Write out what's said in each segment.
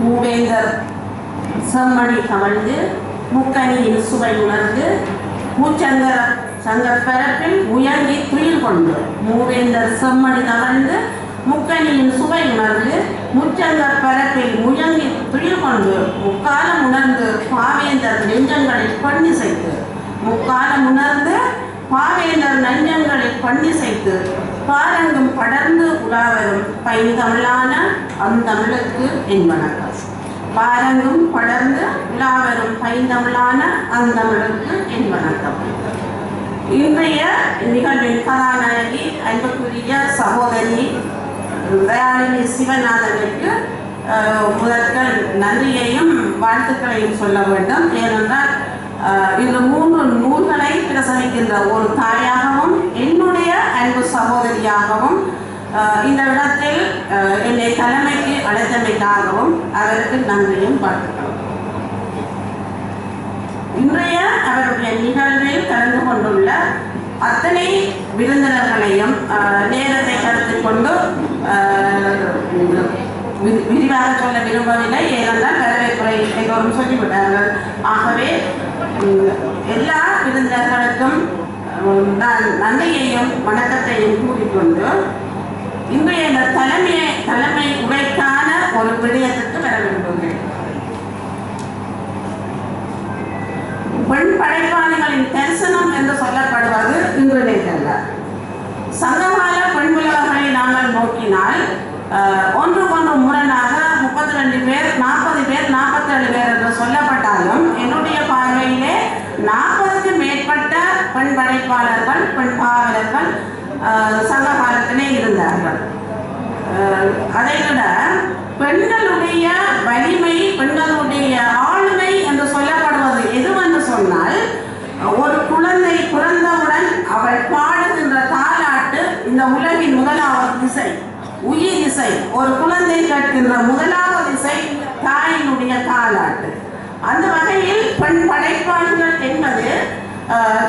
மூவேந்தர் செம்மணி கமழ்ந்து முக்கணியின் சுவை உணர்ந்து மூச்சங்கர சங்கர் பரப்பில் முயங்கி துயில் கொண்டு மூவேந்தர் செம்மணி கமழ்ந்து முக்கணியின் சுவை உணர்ந்து முச்சங்கர் பரப்பில் முயங்கி துயில் கொண்டு முக்காலம் உணர்ந்து பாவேந்தர் நெஞ்சங்களில் பண்ணிசைத்து முக்காலம் உணர்ந்து பாவேந்தர் நெஞ்சங்கள் பண்ணிசைத்து பாரங்கும் படர்ந்து உலாவரும் பைந்தமிழான அந்தமிழுக்கு என் வணக்கம் பாரங்கும் படர்ந்து உலாவரும் பைந்தமிழான அந்தமிழுக்கு என் வணக்கம் இன்றைய நிகழ்வின் கதாநாயகி அன்புக்குரிய சகோதரி தயாளினி சிவநாதனுக்கு முதற்கள் நன்றியையும் வாழ்த்துக்களையும் சொல்ல வேண்டும். ஏனென்றால் இந்த மூன்று நூல்களை பிரசவிக்கின்ற ஒரு தாயாகவும் சகோதரியாகவும் இந்த இடத்தில் என்னை தலைமைக்கு அழைத்தமைக்காகவும் அவருக்கு நன்றியும் பார்த்துக்கிறோம் இன்றைய அவருடைய நிகழ்வில் கலந்து கொண்டுள்ள அத்தனை விருந்தினர்களையும் நேரத்தை கருத்தில் கொண்டு விரிவாக சொல்ல விரும்பவில்லை. ஏனென்றால் வரவேற்புரை எல்லோரும் சொல்லிவிட்டார்கள். ஆகவே எல்லா விருந்தினர்களுக்கும் நன்றியையும் வணக்கத்தையும் கூறிக்கொண்டு இன்றைய இந்த தலைமையை தலைமை உரைக்கான ஒரு விடயத்துக்கு வர விரும்புகிறேன். பெண் படைப்பாளிகளின் தரிசனம் என்று சொல்லப்படுவது இன்றைய நேற்றல்ல சங்ககால பெண் உலகங்களை நாங்கள் நோக்கினால் ஒன்று ஒன்றுக்கொன்று முரணாக முப்பத்தி ரெண்டு பேர் நாற்பது பேர் நாற்பத்தேழு பேர் என்று சொல்லப்பட்டாலும் என்னுடைய பார்வையிலே நாற்பதுக்கு மேற்பட்ட பெண் படைப்பாளர்கள் பெண் பாவலர்கள் சங்க காலத்திலே இருந்தார்கள். அதை விட பெண்களுடைய வலிமை பெண்களுடைய ஆளுமை என்று சொல்லப்படுவது எதுவென்று சொன்னால் ஒரு குழந்தை பிறந்தவுடன் அவள் பாடுகின்ற தாலாட்டு இந்த உலகின் முதலாவது திசை உயிர் இசை ஒரு குழந்தை கேட்கின்ற முதலாவது இசை தாயினுடைய தாலாட்டு. அந்த வகையில் பெண் படைப்பாளர்கள் என்பது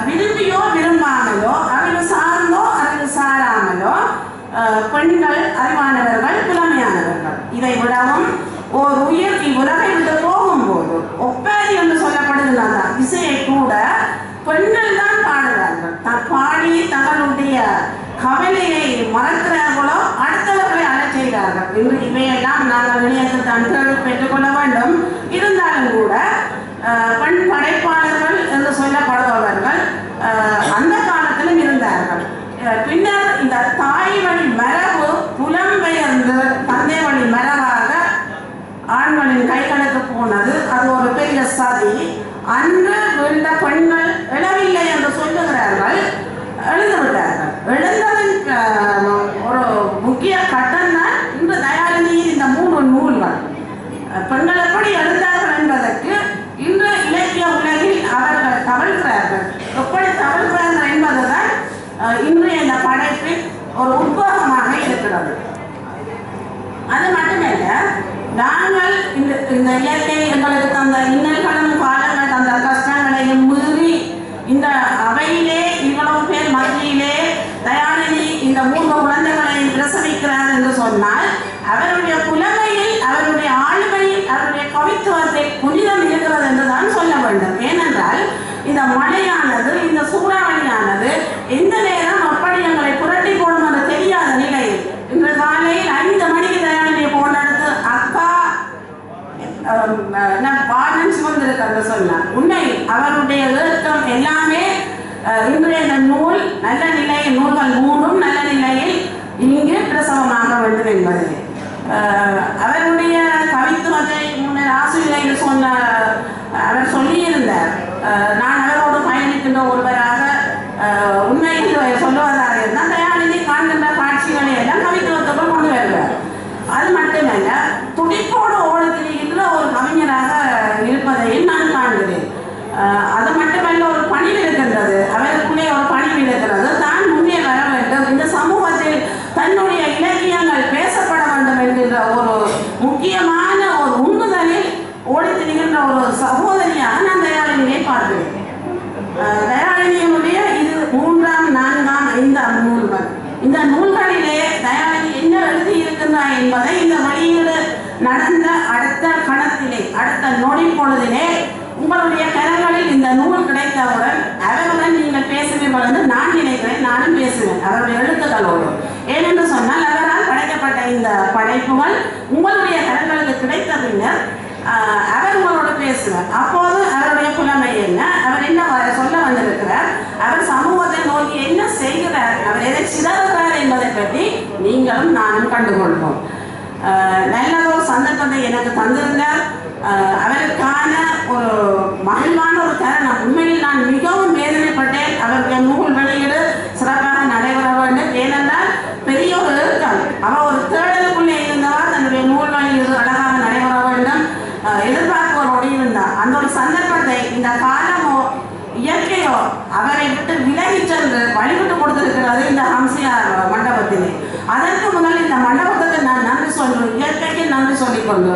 விரும்பியோ விரும்பாமலோ அறிவு சார்ந்தோ அறிவு சாராமலோ பெண்கள் அறிவானவர்கள் திறமையானவர்கள் இதை விடவும் ஓர் உயிர் இவ்வுலகை விட்டு போகும்போது ஒப்பாரி என்று சொல்லப்படுதுன்னா அந்த இசையை கூட பெண்கள் தான் பாடுகிறார்கள் தான் பாடி தங்களுடைய கவலையை மறக்கிறார்களோ அடுத்தவர்களை அழச் செய்கிறார்கள் இன்று இவையெல்லாம் நாங்கள் இணையத்தில் தான் பெற்றுக்கொள்ள வேண்டும் இருந்தாலும் கூட பெண் படைப்பாளர்கள் என்று சொல்லப்படுபவர்கள் அஹ், அந்த காலத்திலும் பின்னர் இந்த தாய் வழி மரபு புலம்பெயர்ந்து தந்தை வழி மரபாக ஆண்களின் கைகளுக்கு போனது. அது ஒரு பெரிய சதி. அன்று விழுந்த பெண்கள் எழவில்லை என்று சொல்லுகிறார்கள். எழுந்துவிட்டார்கள். எழுந்ததன் ஒரு முக்கிய கட்டம் தான் இன்று தயாரினியின் இந்த மூணு நூல்கள். பெண்கள் எப்படி எழுந்தார்கள் என்பதற்கு இன்று இலக்கிய உலகில் அவர்கள் தவழ்கிறார்கள். எப்படி தவழ்கிறார்கள் என்பதுதான் இன்றைய இந்த படைப்பில் ஒரு உத்வேகமாக இருக்கிறது. அது மட்டுமல்ல நாங்கள் இந்த இந்த இயற்கை எங்களுக்கு தந்த இன்னல்களும் காலங்கள் தந்த கஷ்டங்களையும் மீறி இந்த அவையிலே இவ்வளவு பேர் மத்தியிலே தயாநிதி இந்த மூன்று குழந்தைகளையும் பிரசவிக்கிறார் என்று சொன்னால் அவருடைய புலமையில் அவருடைய ஆளுமையில் அவருடைய கவித்துவத்தை புனிதம் இருக்கிறது என்று தான் சொல்ல வேண்டும். ஏனென்றால் இந்த மழையானது இந்த சூறாவளியானது எந்த நேரம் அப்படி எங்களை புரட்டி போடும் என்று தெரியாத நிலையில் இன்று காலையில் ஐந்து மணிக்கு தயாரியை போனடுத்து அக்கா அஹ், நான் வானம் சுமந்திருக்கிறது சொன்னார். உண்மை அவருடைய ஏற்றம் எல்லாமே அஹ், இன்றைய இந்த நூல் நல்ல நிலையில் நூல்கள் மூணும் நல்ல நிலையில் இங்கு பிரசவமாக வேண்டும் என்பது அவருடைய கவித்துவத்தை முன்னர் ஆசிரியர் சொன்ன அவர் சொல்லியிருந்தார். நான் அவரோடு பயணிக்கின்ற ஒருவர் அஹ், உண்மையில் சொல்லுவதாக இருந்தால் தயாநிதி காண்கின்ற காட்சிகளை எல்லாம் கவித்துவத்துக்குள் கொண்டு வருவார் அது மட்டுமல்ல துடிப்போடு ஓடி திரிகின்ற ஒரு கவிஞராக இருப்பதையும் நான் காண்கிறேன் அது மட்டுமல்ல ஒரு பணிவு இருக்கின்றது அவருக்குள்ளே ஒரு பணிவு இருக்கிறது தான் முன்னே வர வேண்டும். இந்த சமூகத்தில் தன்னுடைய இலக்கியங்கள் பேசப்பட வேண்டும் என்கின்ற ஒரு முக்கியமான ஒரு உந்துதலில் ஓடி திரிகின்ற ஒரு சகோதரியாக நான் தயாரினியை பார்க்கிறேன். அஹ், தயாரினியினுடைய இது மூன்றாம் நான்காம் ஐந்தாம் நூல்கள். இந்த நூல்களிலே தயாரினி என்ன எழுதி இருக்கின்றார் என்பதை இந்த வெளியீடு நடந்த அடுத்த கணத்திலே அடுத்த நொடி பொழுதிலே உங்களுடைய கரங்களில் இந்த நூல் கிடைத்தவுடன் அவருடன் நீங்கள் பேசவே வளர்ந்து நான் நினைக்கிறேன் நானும் பேசுவேன் அவருடைய எழுத்துக்களோடு. ஏனென்று சொன்னால் அவரால் படைக்கப்பட்ட இந்த படைப்புகள் உங்களுடைய கரங்களுக்கு கிடைத்த பின்னர் அவர் உங்களோட பேசுவார். அப்போது அவருடைய புலமை என்ன? அவர் என்ன சொல்ல வந்திருக்கிறார்? அவர் சமூகத்தை நோக்கி என்ன செய்கிறார்? அவர் எதை சிதறுகிறார் என்பதை பற்றி நீங்களும் நானும் கண்டுகொள்வோம். நல்லதோ சந்தர்ப்பத்தை எனக்கு தந்திருந்தார். அவருக்கான ஒரு மகிழ்வான ஒரு தருணம். உண்மையில் நான் மிகவும் வேதனைப்பட்டேன். அவருடைய நூல் வெளியீடு சிறப்பாக நடைபெற வேண்டும். ஏனென்றால் பெரிய ஒரு ஏக்கம். அவ ஒரு தேடலுக்குள்ளே இருந்தவா தன்னுடைய நூல் வெளியீடு அழகாக நடைபெற வேண்டும். எதிர்பார்ப்பவரோடு இருந்தார். அந்த ஒரு சந்தர்ப்பத்தை இந்த காலமோ இயற்கையோ அவரை விட்டு விலகி சென்று வழிவிட்டு கொடுத்திருக்கிறது இந்த ஹம்சியார் மண்டபத்திலே. அதற்கு முதல் இந்த மண்டபத்துக்கு நான் நன்றி சொல்கிறேன் இயற்கைக்கு நன்றி சொல்லிக்கொண்டு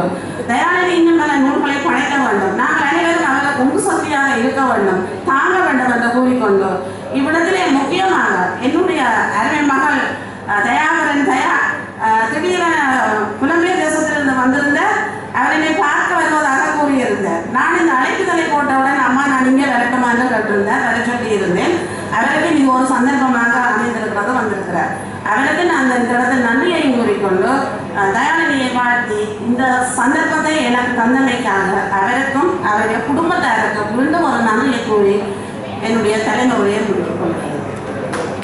தயாநிதி இன்னும் பல நூல்களை படைக்க வேண்டும். நாங்கள் அனைவரும் நல்ல உங்கு சக்தியாக இருக்க வேண்டும். தாங்க வேண்டும் என்று கூறிக்கொண்டு இவ்விடத்திலே முக்கியமாக என்னுடைய அருமை மகள் அஹ், தயாவரன் தயா அஹ், திடீரென புலம்பெயர் தேசத்திலிருந்து வந்திருந்த அவர் என்னை பார்க்க வருவதாக கூறியிருந்தார் நான் இந்த அழைப்புதலை போட்டவுடன் அம்மா நான் இங்கே வரட்டுமா என்று கேட்டிருந்தேன் வர சொல்லி இருந்தேன் அவருக்கு இது ஒரு சந்தர்ப்பமாக அமைந்திருக்கிறது வந்திருக்கிறார் அவருக்கு நான் அந்த இடத்துல நன்றியை கூறிக்கொண்டு தயாநிதியை வாழ்த்தி இந்த சந்தர்ப்பத்தை எனக்கு தந்தமைக்காக அவருக்கும் அவருடைய குடும்பத்தாருக்கும் மீண்டும் ஒரு நன்றியை கூறி என்னுடைய தலைமுறையை முடித்துக் கொள்கிறேன்